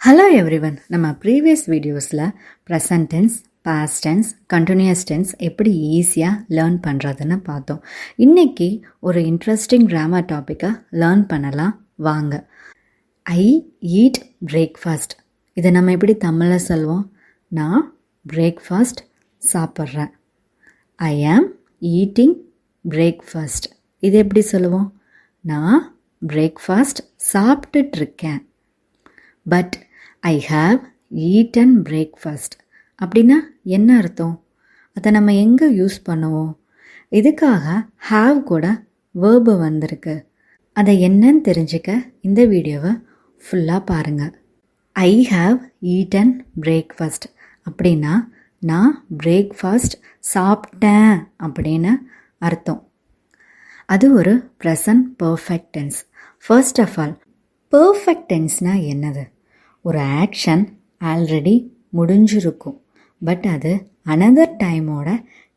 Hello everyone நம்ம previous வீடியோஸில் present tense past tense continuous tense எப்படி ஈஸியாக லேர்ன் பண்ணுறதுன்னு பார்த்தோம். இன்றைக்கி ஒரு இன்ட்ரெஸ்டிங் கிராமர் டாப்பிக்கை லேர்ன் பண்ணலாம். வாங்க. ஐ ஈட் பிரேக்ஃபாஸ்ட் இதை நம்ம எப்படி தமிழில் சொல்லுவோம் நான் பிரேக்ஃபாஸ்ட் சாப்பிட்றேன். ஐ ஆம் ஈட்டிங் பிரேக்ஃபாஸ்ட் இது எப்படி சொல்லுவோம்? நான் breakfast சாப்பிட்டுட்ருக்கேன் but I have eaten breakfast அப்படின்னா என்ன அர்த்தம்? அதை நம்ம எங்கே யூஸ் பண்ணுவோம்? இதுக்காக ஹாவ் கூட வேர்பு வந்திருக்கு. அதை என்னன்னு தெரிஞ்சுக்க இந்த வீடியோவை ஃபுல்லாக பாருங்கள் ஐ ஹாவ் ஈட்டன் பிரேக்ஃபாஸ்ட் அப்படின்னா நான் பிரேக்ஃபாஸ்ட் சாப்பிட்டேன் அப்படின்னு அர்த்தம். அது ஒரு present perfect tense first of all perfect டென்ஸ்னால் என்னது? ஒரு ஆக்ஷன் ஆல்ரெடி முடிஞ்சிருக்கும். பட் அது அனதர் டைமோட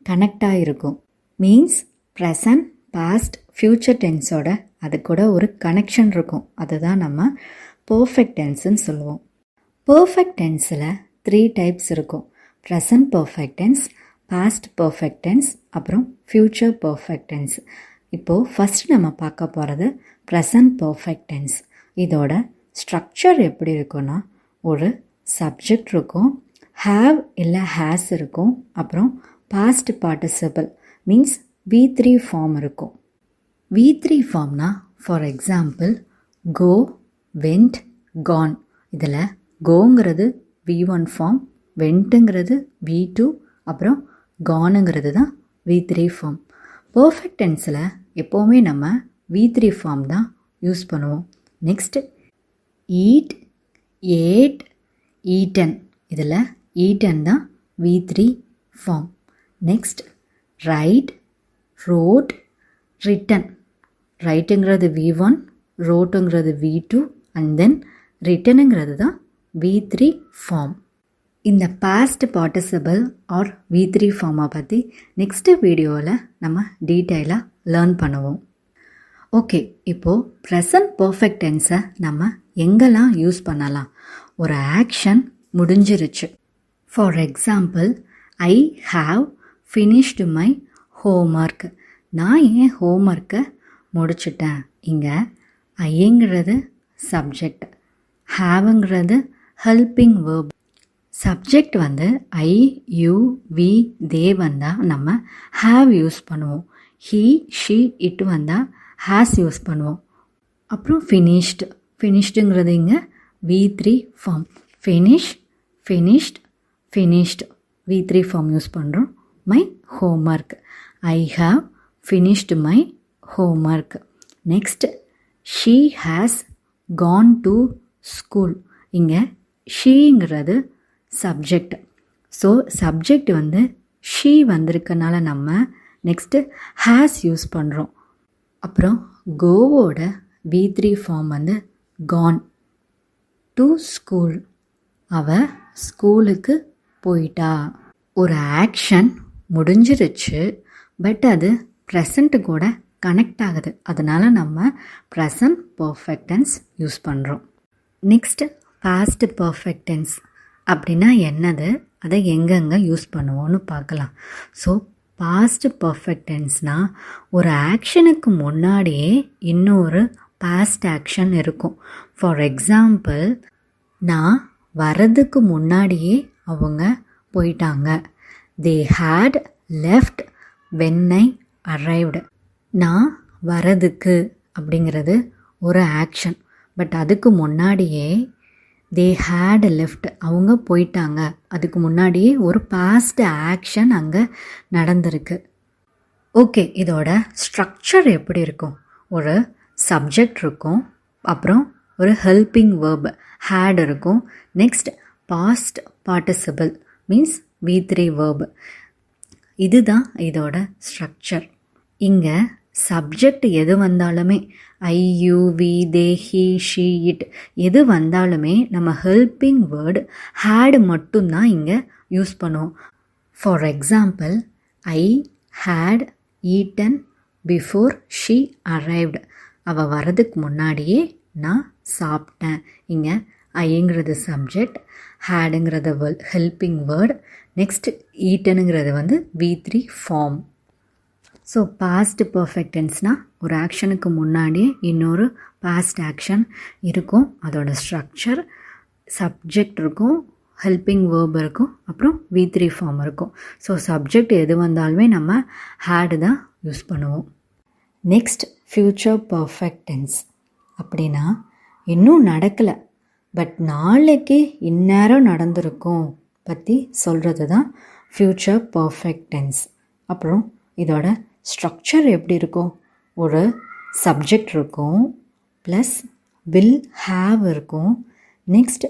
கனெக்டாக இருக்கும் மீன்ஸ் ப்ரெசன்ட் பாஸ்ட் ஃப்யூச்சர் டென்ஸோட அது கூட ஒரு கனெக்ஷன் இருக்கும். அதுதான் நம்ம பர்ஃபெக்ட் டென்ஸ்னு சொல்லுவோம். பர்ஃபெக்ட் டென்ஸில் த்ரீ டைப்ஸ் இருக்கும். Present perfect tense past perfect tense அப்புறம் ஃப்யூச்சர் பர்ஃபெக்ட் டென்ஸ் இப்போது ஃபஸ்ட் நம்ம பார்க்க போகிறது ப்ரெசன்ட் பர்ஃபெக்ட் டென்ஸ் இதோட ஸ்ட்ரக்சர் எப்படி இருக்குன்னா ஒரு சப்ஜெக்ட் இருக்கும் ஹாவ் இல்லை ஹேஸ் இருக்கும் அப்புறம் past participle means V three form இருக்கும். V three ஃபார்ம்னா for example go went gone இதில் கோங்கிறது வி ஒன் ஃபார்ம் வெண்ட்டுங்கிறது வி டூ அப்புறம் கானுங்கிறது தான் வி த்ரீ ஃபார்ம் பர்ஃபெக்ட் டென்ஸில் எப்போவுமே நம்ம வி த்ரீ ஃபார்ம் தான் யூஸ் பண்ணுவோம். நெக்ஸ்ட்டு ஈட் ஏட் ஈட்டன் இதில் ஈட்டன் தான் V three form next write wrote written ரைட்டுங்கிறது V one ரோட்டுங்கிறது வி டூ அண்ட் தென் ரிட்டனுங்கிறது தான் வி த்ரீ ஃபார்ம் இந்த past participle or V three ஃபார்மை பற்றி நெக்ஸ்ட்டு வீடியோவில் நம்ம டீட்டெயிலாக லேர்ன் பண்ணுவோம். ஓகே இப்போது ப்ரெசன்ட் பர்ஃபெக்ட் டென்ஸை நம்ம எங்கெல்லாம் யூஸ் பண்ணலாம்? ஒரு ஆக்ஷன் முடிஞ்சிருச்சு. For example I have finished my homework நான் ஏன் ஹோம்ஒர்க்கை முடிச்சிட்டேன். இங்கே ஐங்கிறது சப்ஜெக்ட் ஹாவுங்கிறது ஹெல்பிங் வேர்ப் சப்ஜெக்ட் வந்து ஐ யூ வி தே வந்தால் நம்ம ஹாவ் யூஸ் பண்ணுவோம். ஹீ ஷீ இட் வந்தால் ஹேஸ் யூஸ் பண்ணுவோம். அப்புறம் ஃபினிஷ்டு ஃபினிஷ்டுங்கிறது இங்கே V three form finish finished finished V three form use பண்ணுறோம் my homework I have finished my homework next she has gone to school இங்கே ஷீங்கிறது subject so subject வந்து she வந்திருக்கனால நம்ம நெக்ஸ்ட்டு ஹேஸ் யூஸ் பண்ணுறோம் அப்புறம் கோவோட வி த்ரீ ஃபார்ம் வந்து Khan to school அவ ஸ்கூலுக்கு போயிட்டா. ஒரு ஆக்ஷன் முடிஞ்சிருச்சு பட் அது ப்ரெசண்ட்டு கூட கனெக்ட் ஆகுது. அதனால் நம்ம ப்ரெசன்ட் பர்ஃபெக்டன்ஸ் யூஸ் பண்ணுறோம் நெக்ஸ்ட்டு பாஸ்ட் பர்ஃபெக்டன்ஸ் அப்படின்னா என்னது? அதை எங்கெங்கே யூஸ் பண்ணுவோன்னு பார்க்கலாம். ஸோ பாஸ்ட் பர்ஃபெக்ட் டென்ஸ்னால் ஒரு ஆக்ஷனுக்கு முன்னாடியே இன்னொரு பாஸ்ட் ஆக்ஷன் இருக்கும். ஃபார் எக்ஸாம்பிள் நான் வரதுக்கு முன்னாடியே அவங்க போயிட்டாங்க. They had left when I arrived நான் வரதுக்கு அப்படிங்கிறது ஒரு ஆக்ஷன் பட் அதுக்கு முன்னாடியே தே ஹேட் லெஃப்ட் அவங்க போயிட்டாங்க. அதுக்கு முன்னாடியே ஒரு பாஸ்ட் ஆக்ஷன் அங்கே நடந்திருக்கு. ஓகே இதோட ஸ்ட்ரக்சர் எப்படி இருக்கும்? ஒரு சப்ஜெக்ட் இருக்கும். அப்புறம் ஒரு ஹெல்பிங் வேர்ப் ஹேட் இருக்கும். Next past participle means V three verb இதுதான் இதோட ஸ்ட்ரக்சர் இங்கே சப்ஜெக்ட் எது வந்தாலுமே I you we they he she it எது வந்தாலுமே நம்ம ஹெல்பிங் வேர்டு ஹேடு மட்டும்தான் இங்கே யூஸ் பண்ணுவோம். For example I had eaten before she arrived. அவள் வர்றதுக்கு முன்னாடியே நான் சாப்பிட்டேன். இங்கே ஐங்கிறது சப்ஜெக்ட் ஹேடுங்கிறது ஹெல்பிங் வேர்ட் நெக்ஸ்ட் ஈட்டனுங்கிறது வந்து V three form. So past பர்ஃபெக்டன்ஸ்னால் ஒரு ஆக்ஷனுக்கு முன்னாடியே இன்னொரு பாஸ்ட் ஆக்ஷன் இருக்கும். அதோட ஸ்ட்ரக்சர் சப்ஜெக்ட் இருக்கும் ஹெல்பிங் வேர்ப் இருக்கும் அப்புறம் வி த்ரீ ஃபார்ம் இருக்கும். ஸோ சப்ஜெக்ட் எது வந்தாலுமே நம்ம ஹேடு தான் யூஸ் பண்ணுவோம். நெக்ஸ்ட் ஃப்யூச்சர் பர்ஃபெக்டன்ஸ் அப்படின்னா இன்னும் நடக்கலை பட் நாளைக்கு இந்நேரம் நடந்திருக்கும் பற்றி சொல்கிறது தான் ஃப்யூச்சர் பர்ஃபெக்டன்ஸ் அப்புறம் இதோட ஸ்ட்ரக்சர் எப்படி இருக்கும்? ஒரு சப்ஜெக்ட் இருக்கும் ப்ளஸ் வில் ஹாவ் இருக்கும். Next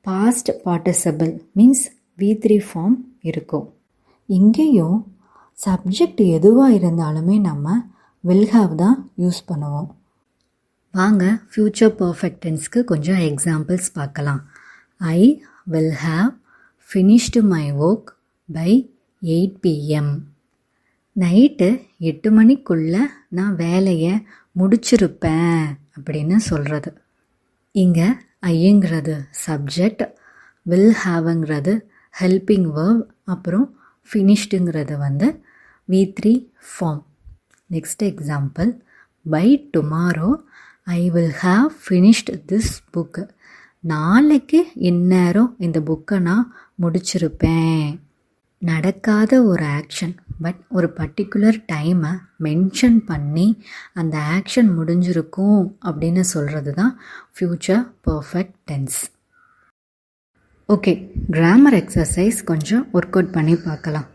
past participle means V three form இருக்கும். இங்கேயும் சப்ஜெக்ட் எதுவாக இருந்தாலுமே நம்ம வில் ஹாவ் தான் யூஸ் பண்ணுவோம். வாங்க ஃப்யூச்சர் பர்ஃபெக்டன்ஸ்க்கு கொஞ்சம் எக்ஸாம்பிள்ஸ் பார்க்கலாம். I will have finished my work by eight PM night எட்டு மணிக்குள்ளே நான் வேலையை முடிச்சிருப்பேன் அப்படின்னு சொல்கிறது இங்கே ஐயங்கிறது சப்ஜெக்ட் வில் ஹாவ்ங்கிறது ஹெல்பிங் வேர்வ் அப்புறம் ஃபினிஷ்டுங்கிறது வந்து V three form next example by tomorrow I will have finished this book நாளைக்கு இந்நேரம் இந்த புக்கை நான் முடிச்சிருப்பேன். நடக்காத ஒரு ஆக்ஷன் பட் ஒரு பர்டிகுலர் டைமை மென்ஷன் பண்ணி அந்த ஆக்ஷன் முடிஞ்சிருக்கும் அப்படின்னு சொல்கிறது தான் future perfect tense okay grammar exercise கொஞ்சம் ஒர்க் அவுட் பண்ணி பார்க்கலாம்.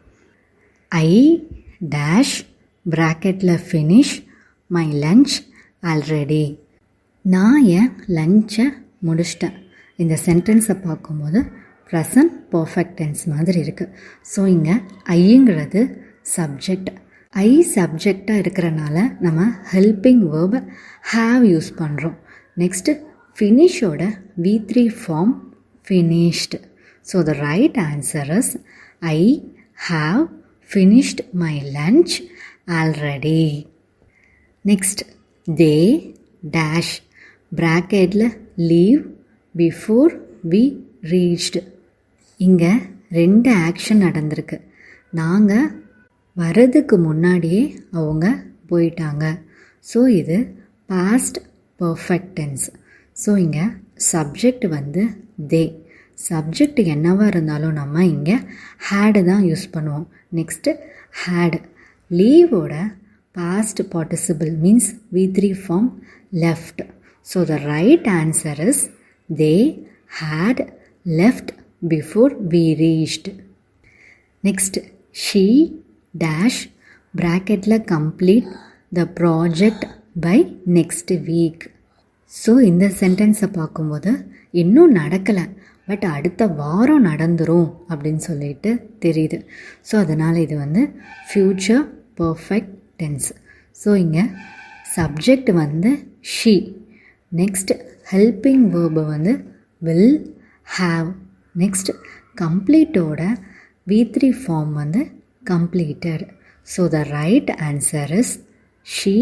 ஐ டேஷ் ப்ராக்கெட்டில் ஃபினிஷ் மை லஞ்ச் ஆல்ரெடி நான் என் லஞ்சை முடிச்சிட்டேன். இந்த சென்டென்ஸை பார்க்கும்போது ப்ரெசன்ட் பர்ஃபெக்ட் டென்ஸ் மாதிரி இருக்குது ஸோ இங்கே ஐங்கிறது சப்ஜெக்ட் ஐ சப்ஜெக்டாக இருக்கிறனால நம்ம ஹெல்பிங் வேர்பை ஹாவ் யூஸ் பண்ணுறோம் next ஃபினிஷோட V three form finished so the right answer is I have finished my lunch already next they dash ப்ராக்கெட்டில் லீவ் பிஃபோர் வி ரீச்டு இங்கே ரெண்டு ஆக்ஷன் நடந்திருக்கு. நாங்கள் வரதுக்கு முன்னாடியே அவங்க போயிட்டாங்க. ஸோ இது பாஸ்ட் பர்ஃபெக்டன்ஸ் ஸோ இங்கே சப்ஜெக்ட் வந்து தே சப்ஜெக்ட் என்னவாக இருந்தாலும் நம்ம இங்கே ஹேடு தான் யூஸ் பண்ணுவோம். Next had லீவோட past participle means V three form left so the right answer is they had left before we reached next she dash ப்ராக்கெட்டில் complete the project by next week so இந்த சென்டென்ஸை பார்க்கும்போது இன்னும் நடக்கலை. But அடுத்த வாரம் நடந்துரும் அப்படின்னு சொல்லிட்டு தெரியுது. ஸோ அதனால் இது வந்து ஃப்யூச்சர் பர்ஃபெக்ட் டென்ஸ் ஸோ இங்கே சப்ஜெக்ட் வந்து ஷீ நெக்ஸ்ட் ஹெல்பிங் வேர்பு வந்து வில் ஹாவ் நெக்ஸ்ட் கம்ப்ளீட்டோட வி த்ரீ ஃபார்ம் வந்து completed so the right answer is she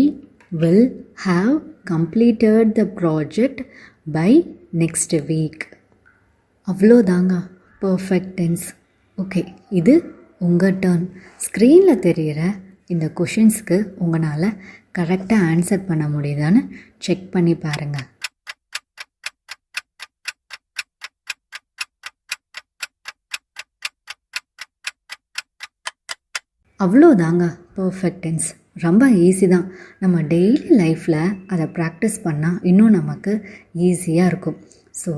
will have completed the project by next week அவ்வளோதாங்க. Perfect tense okay இது உங்கள் turn ஸ்க்ரீனில் தெரிகிற இந்த கொஷின்ஸ்க்கு உங்களால் கரெக்டாக ஆன்சர் பண்ண முடியுதான்னு செக் பண்ணி பாருங்கள் அவ்வளோதாங்க பர்ஃபெக்ட் டென்ஸ் ரொம்ப ஈஸி தான். நம்ம டெய்லி லைஃப்பில் அதை ப்ராக்டிஸ் பண்ணால் இன்னும் நமக்கு ஈஸியாக இருக்கும். ஸோ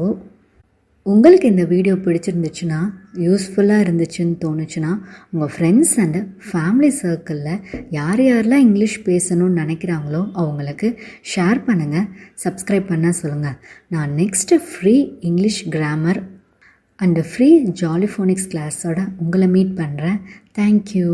உங்களுக்கு இந்த வீடியோ பிடிச்சிருந்துச்சுன்னா யூஸ்ஃபுல்லாக இருந்துச்சுன்னு தோணுச்சுன்னா உங்கள் ஃப்ரெண்ட்ஸ் அண்டு ஃபேமிலி சர்க்கிளில் யார் யாரெல்லாம் இங்கிலீஷ் பேசணும்னு நினைக்கிறாங்களோ அவங்களுக்கு ஷேர் பண்ணுங்கள் சப்ஸ்கிரைப் பண்ண சொல்லுங்கள் நான் next free English grammar and free Jolly Phonics கிளாஸோட உங்களை மீட் பண்ணுறேன் தேங்க்யூ